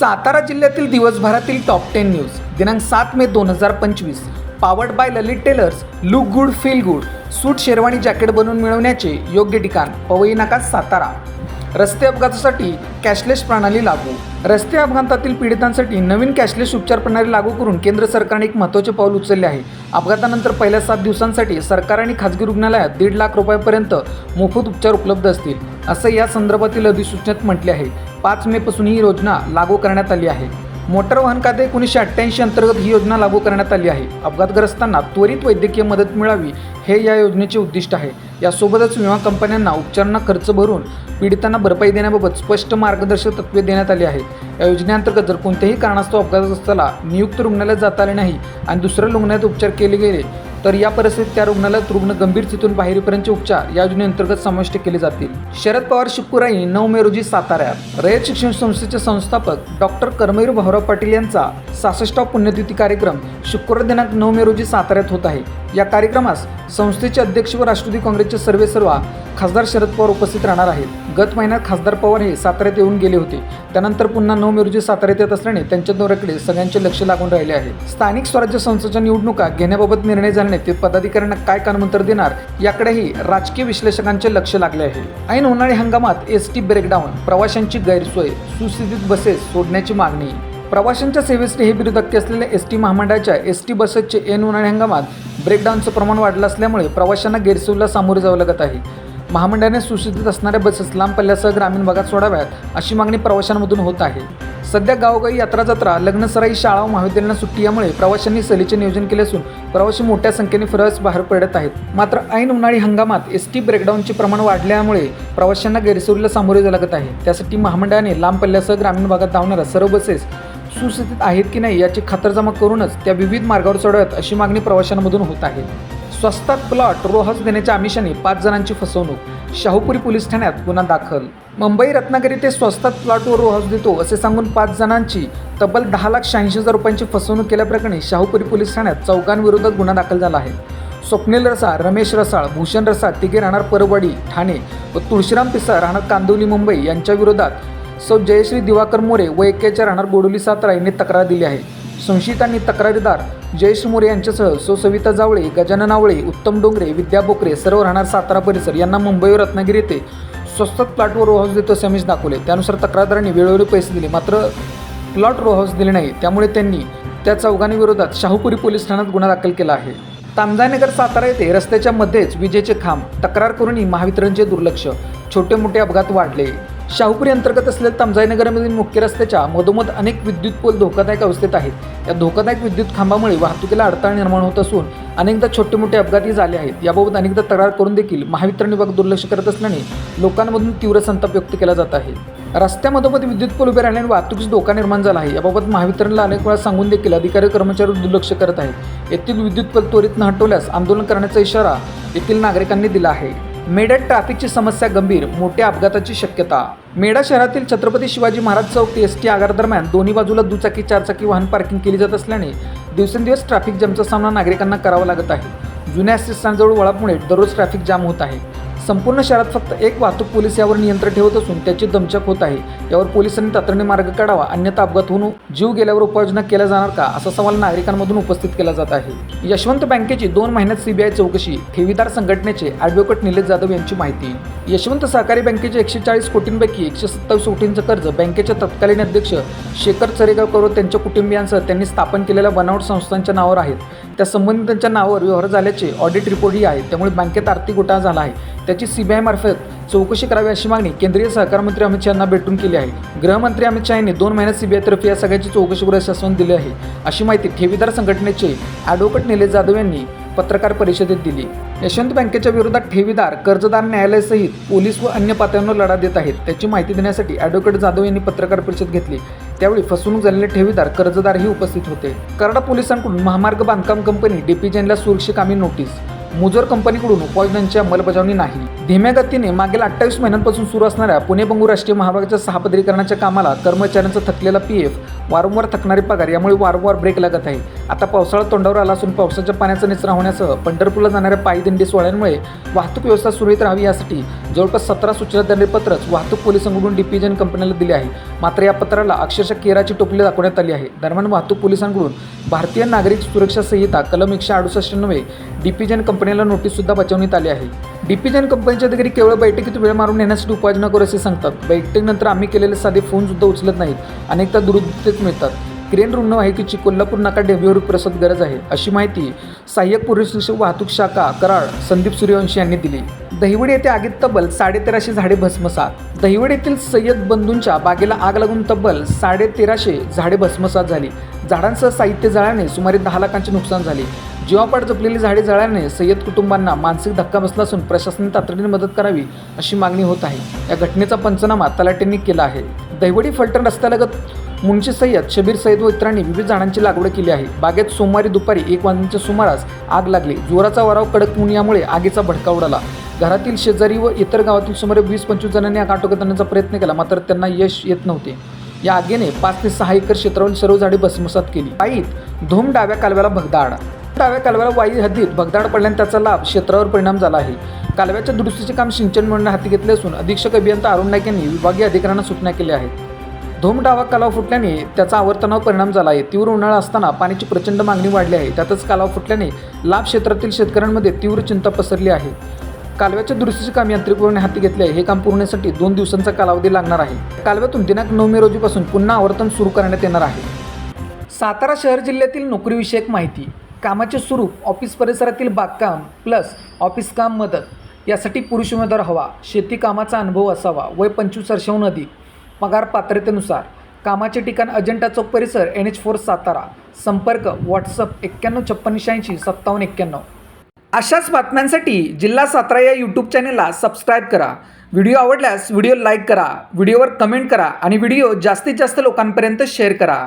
सातारा जिल्ह्यातील दिवसभरातील top ten news दिनांक सात मे दोन हजार पंचवीस. Powered by Lalit tailors look good feel good suit sherwani jacket बनवून मिळवण्याचे योग्य ठिकाण पवई नाका सातारा. रस्ते अपघातासाठी कॅशलेस प्रणाली लागू. रस्ते अपघातातील पीडितांसाठी नवीन कॅशलेस उपचार प्रणाली लागू करून केंद्र सरकारने एक महत्त्वाचे पाऊल उचलले आहे. अपघातानंतर पहिल्या सात दिवसांसाठी सरकार आणि खाजगी रुग्णालयात दीड लाख रुपयापर्यंत मोफत उपचार उपलब्ध असतील असं या संदर्भातील अधिसूचनेत म्हटले आहे. पाच मेपासून ही योजना लागू करण्यात आली आहे. मोटार वाहन कायदे एकोणीसशे अठ्ठ्याऐंशी अंतर्गत ही योजना लागू करण्यात आली आहे. अपघातग्रस्तांना त्वरित वैद्यकीय मदत मिळावी हे या योजनेचे उद्दिष्ट आहे. यासोबतच विमा कंपन्यांना उपचारांना खर्च भरून पीडितांना भरपाई देण्याबाबत स्पष्ट मार्गदर्शक तत्त्वे देण्यात आली आहेत. या योजनेअंतर्गत जर कोणत्याही कारणास्तव अपघातग्रस्ताला नियुक्त रुग्णालयात जाता आले नाही आणि दुसऱ्या रुग्णालयात उपचार केले गेले तर या परिस्थितीत त्या रुग्णालयात रुग्ण गंभीर स्थितीतून बाहेरीपर्यंत उपचार या योजनेअंतर्गत समाविष्ट केले जातील. शरद पवार शुक्रवारी नऊ मे रोजी साताऱ्यात रयत शिक्षण संस्थेचे संस्थापक डॉक्टर कर्मवीर भाऊराव पाटील यांचा सासष्टा पुण्यतिथी कार्यक्रम शुक्रवार दिनांक नऊ मे रोजी साताऱ्यात होत आहे. या कार्यक्रमास संस्थेचे अध्यक्ष व राष्ट्रवादी काँग्रेसचे सर्वे सर्वा खासदार शरद पवार उपस्थित राहणार आहेत. गत महिन्यात खासदार पवार हे साताऱ्यात येऊन गेले होते. त्यानंतर पुन्हा नऊ मे रोजी साताऱ्यात येत असल्याने त्यांच्या दौऱ्याकडे सगळ्यांचे लक्ष लागून राहिले आहे. स्थानिक स्वराज्य संस्थेच्या निवडणुका घेण्याबाबत निर्णय झाल्याने ते पदाधिकाऱ्यांना काय कानमंतर देणार याकडेही राजकीय विश्लेषकांचे लक्ष लागले आहे. ऐन उन्हाळी हंगामात एस टी ब्रेकडाऊन प्रवाशांची गैरसोय सुस्थितीत बसेस सोडण्याची मागणी प्रवाशांच्या सेवेसाठी हे बिरुदक्के असलेल्या एस टी महामंडळाच्या एस टी बसेसचे एन उन्हाळी हंगामात ब्रेकडाऊनचं प्रमाण वाढलं असल्यामुळे प्रवाशांना गैरसोयीला सामोरे जावं लागत आहे. महामंडळाने सुशिक्षित असणाऱ्या बसेस लांब पल्ल्यासह ग्रामीण भागात सोडाव्यात अशी मागणी प्रवाशांमधून होत आहे. सध्या गावोगावी यात्रा जत्रा लग्नसराई शाळा व महाविद्यालयांना सुट्टी यामुळे प्रवाशांनी सहलीचे नियोजन केले असून प्रवासी मोठ्या संख्येने फिरस बाहेर पडत आहेत. मात्र ऐन उन्हाळी हंगामात एस टी ब्रेकडाऊनचे प्रमाण वाढल्यामुळे प्रवाशांना गैरसोयीला सामोरे जावं लागत आहे. त्यासाठी महामंडळाने लांब पल्ल्यासह ग्रामीण भागात धावणाऱ्या सर्व बसेस सुस्थितीत आहेत की नाही याची खातरजमा करूनच त्या विविध मार्गावर चढवत अशी मागणी प्रवाशांमधून होत आहे. स्वस्तात प्लॉट रो देण्याच्या आमिषाने पाच जणांची फसवणूक. शाहूपुरी पोलीस ठाण्यात गुन्हा दाखल. मुंबई रत्नागिरी ते स्वस्तात प्लॉटवर व देतो असे सांगून पाच जणांची तब्बल दहा लाख शहाऐंशी हजार रुपयांची फसवणूक केल्याप्रकरणी शाहूपुरी पोलीस ठाण्यात चौघांविरोधात गुन्हा दाखल झाला आहे. स्वप्नील रसाळ रमेश रसाळ भूषण रसाळ तिघे राहणार परवडी ठाणे व तुळशीराम पिसाळ राहणार कांदिवली मुंबई यांच्याविरोधात सौ जयश्री दिवाकर मोरे व एक्याच्या राहणार गोडोली सातारा यांनी तक्रार दिली आहे. संशयितांनी तक्रारीदार जयेश मोरे यांच्यासह सौ सविता जावळे गजानन आवळे उत्तम डोंगरे विद्या बोकरे सर्व राहणार सातारा परिसर यांना मुंबई व रत्नागिरी येथे स्वस्तात प्लॉटवर रो देतो समिष दाखवले. त्यानुसार तक्रारदारांनी वेळोवेळी पैसे दिले. मात्र प्लॉट रोहाऊस दिले नाही. त्यामुळे त्यांनी त्या चौघांविरोधात शाहूपुरी पोलीस ठाण्यात गुन्हा दाखल केला आहे. तांजानगर सातारा येथे रस्त्याच्या मध्येच विजेचे खांब. तक्रार करूनही महावितरणचे दुर्लक्ष. छोटे मोठे अपघात वाढले. शाहूपुरी अंतर्गत असलेल्या तमजाईनगरमधील मुख्य रस्त्याच्या मधोमध अनेक विद्युत पोल धोकादायक अवस्थेत आहेत. या धोकादायक विद्युत खांबामुळे वाहतुकीला अडथळा निर्माण होत असून अनेकदा छोटे मोठे अपघातही झाले आहेत. याबाबत अनेकदा तक्रार करून देखील महावितरण विभाग दुर्लक्ष करत असल्याने लोकांमधून तीव्र संताप व्यक्त केला जात आहे. रस्त्यामधोमध विद्युत पोल उभे राहिल्याने वाहतुकीस धोका निर्माण झाला आहे. याबाबत महावितरणला अनेक वेळा सांगून देखील अधिकारी कर्मचारी दुर्लक्ष करत आहेत. येथील विद्युत पोल त्वरित न हटवल्यास आंदोलन करण्याचा इशारा येथील नागरिकांनी दिला आहे. मेडत ट्रॅफिकची समस्या गंभीर मोठ्या अपघाताची शक्यता. मेडा शहरातील छत्रपती शिवाजी महाराज चौक ते एस टी आगार दरम्यान दोन्ही बाजूला दुचाकी चारचाकी वाहन पार्किंग केली जात असल्याने दिवसेंदिवस ट्रॅफिक जॅमचा सामना नागरिकांना करावा लागत आहे. जुन्या स्टेशनजवळ वळापुमुळे दररोज ट्रॅफिक जाम होत आहे. संपूर्ण शहरात फक्त एक वाहतूक पोलीस यावर नियंत्रण ठेवत असून त्याची दमचक होत आहे. यावर पोलिसांनी तातडीने मार्ग काढावा अन्यथा अपघात होऊन जीव गेल्यावर उपाययोजना केल्या जाणार का असा सवाल नागरिकांमधून उपस्थित केला जात आहे. यशवंत बँकेची दोन महिन्यात सीबीआय चौकशी ठेवीदार संघटनेचे ॲडव्होकेट निलेश जाधव यांची माहिती. यशवंत सहकारी बँकेचे एकशे चाळीस कोटींपैकी एकशे सत्तावीस कोटींचं कर्ज बँकेचे तत्कालीन अध्यक्ष शेखर चरेगावकर व त्यांच्या कुटुंबियांसह त्यांनी स्थापन केलेल्या बनावट संस्थांच्या नावावर आहेत. त्या संबंधितांच्या नावावर व्यवहार झाल्याचे ऑडिट रिपोर्टही आहे. त्यामुळे बँकेत आर्थिक घोटाळा झाला आहे. त्याची सीबीआय मार्फत चौकशी करावी अशी मागणी केंद्रीय सहकार मंत्री अमित शहा यांना भेटून केली आहे. गृहमंत्री अमित शहा यांनी दोन महिन्यात सीबीआयतर्फे या सगळ्याची चौकशी करू आश्वासन दिले आहे. अशी माहिती ठेवीदार संघटनेचे ॲडव्होकेट निलेश जाधव यांनी पत्रकार परिषदेत दिली. यशवंत बँकेच्या विरोधात ठेवीदार कर्जदार न्यायालयासहित पोलीस व अन्य पातळ्यांवर लढा देत आहेत. त्याची माहिती देण्यासाठी ॲडव्होकेट जाधव यांनी पत्रकार परिषद घेतली. त्यावेळी फसवणूक झालेले ठेवीदार कर्जदारही उपस्थित होते. कराडा पोलिसांकडून महामार्ग बांधकाम कंपनी डीपीजेनला सुरक्षित कामी नोटीस मुजोर कंपनीकडून उपाययोजनांची अंमलबजावणी नाही. धीम्या गतीने मागील अठ्ठावीस महिन्यांपासून सुरू असणाऱ्या पुणे बंगू राष्ट्रीय महामार्गाच्या सहापदरीकरणाच्या कामाला कर्मचाऱ्यांचा थकलेला पी एफ वारंवार थकणारे पगार यामुळे वारंवार ब्रेक लागत आहे. आता पावसाळा तोंडावर आला असून पावसाच्या पाण्याचा निचरा होण्यासह पंढरपूरला जाणाऱ्या पायी दिंडी सोहळ्यांमुळे वाहतूक व्यवस्था सुरळीत राहावी यासाठी जवळपास सतरा सूचना दंडपत्रच वाहतूक पोलिसांकडून डीपीजन कंपनीला दिले आहे. मात्र या पत्राला अक्षरशः केराची टोपली दाखवण्यात आली आहे. दरम्यान वाहतूक पोलिसांकडून भारतीय नागरिक सुरक्षा संहिता कलम एकशे अडुसष्ट नव्हे कंपनी कंपनीला नोटीससुद्धा बजावण्यात आली आहे. डिपिजन कंपनीचे अधिकारी केवळ बैठकीत वेळ मारून नेण्यासाठी उपाययोजना करू असे सांगतात. बैठकीनंतर आम्ही केलेले साधे फोनसुद्धा उचलत नाहीत. अनेकदा दुरुस्तीत मिळतात. क्रेन रुग्णवाहिकेची कोल्हापूर नाका डेव्हीवर प्रसत गरज आहे अशी माहिती सहाय्यक पोलीस निरीक्षक वाहतूक शाखा कराड संदीप सूर्यवंशी यांनी दिली. दहिवडी येथे आगीत तब्बल साडेतेराशे झाडे भस्मसात. दहिवडी येथील सय्यद बंधूंच्या बागेला आग लागून तब्बल साडेतेराशे झाडे भस्मसात झाली. झाडांसह साहित्य जळाल्याने सुमारे दहा लाखांचे नुकसान झाले. जीवापाड जपलेली झाडे जळाल्याने सय्यद कुटुंबांना मानसिक धक्का बसला असून प्रशासनाने तातडीने मदत करावी अशी मागणी होत आहे. या घटनेचा पंचनामा तलाट्यांनी केला आहे. दहिवडी फलटण रस्त्यालगत मुंशी सय्यद शबीर सय्यद व इतरांनी विविध झाडांची लागवड केली आहे. बागेत सोमवारी दुपारी एक वाजण्याच्या सुमारास आग लागली. जोराचा वराव कडक ऊन यामुळे आगीचा भडका उडाला. घरातील शेजारी व इतर गावातील सुमारे वीस पंचवीस जणांनी आग आटोक्यात आणण्याचा प्रयत्न केला मात्र त्यांना यश येत नव्हते. या आगीने पाच ते सहा एकर क्षेत्रावरील सर्व झाडे भस्मसात केली. पायीत धूम डाव्या कालव्याला भगदाड डाव्या कालव्याला वाई हद्दीत भगदाड पडल्याने त्याचा लाभ क्षेत्रावर परिणाम झाला आहे. कालव्याच्या दुरुस्तीचे काम सिंचन मंडळाने हाती घेतले असून अधीक्षक अभियंता अरुण नाईक यांनी विभागीय अधिकाऱ्यांना सूचना केल्या आहेत. धोम डावा कालाव फुटल्याने त्याचा आवर्तनावर परिणाम झाला आहे. तीव्र उन्हाळा असताना पाण्याची प्रचंड मागणी वाढली आहे. त्यातच कालाव फुटल्याने लाभ क्षेत्रातील शेतकऱ्यांमध्ये तीव्र चिंता पसरली आहे. कालव्याच्या दुरुस्तीचे काम यांत्रिकपणे हाती घेतले आहे. हे काम पूर्णसाठी दोन दिवसांचा कालावधी लागणार आहे. कालव्यातून दिनांक नऊ मे रोजीपासून पुन्हा आवर्तन सुरू करण्यात येणार आहे. सातारा शहर जिल्ह्यातील नोकरीविषयक माहिती. कामाचे स्वरूप ऑफिस परिसरातील बागकाम प्लस ऑफिस काम मदत यासाठी पुरुष उमेदवार हवा. शेती कामाचा अनुभव असावा. वय पंचवीस वर्षाहून अधिक. पगार पात्रतेनुसार. कामाचे ठिकाण अजंठा चौक परिसर एन एच फोर सातारा. संपर्क व्हॉट्सअप एक्क्याण्णव छप्पन्न शहाऐंशी सत्तावन्न एक्क्याण्णव. अशाच बातम्यांसाठी जिल्हा सातारा या यूट्यूब चॅनेलला सबस्क्राईब करा. व्हिडिओ आवडल्यास व्हिडिओ लाईक करा. व्हिडिओवर कमेंट करा आणि व्हिडिओ जास्तीत जास्त लोकांपर्यंत शेअर करा.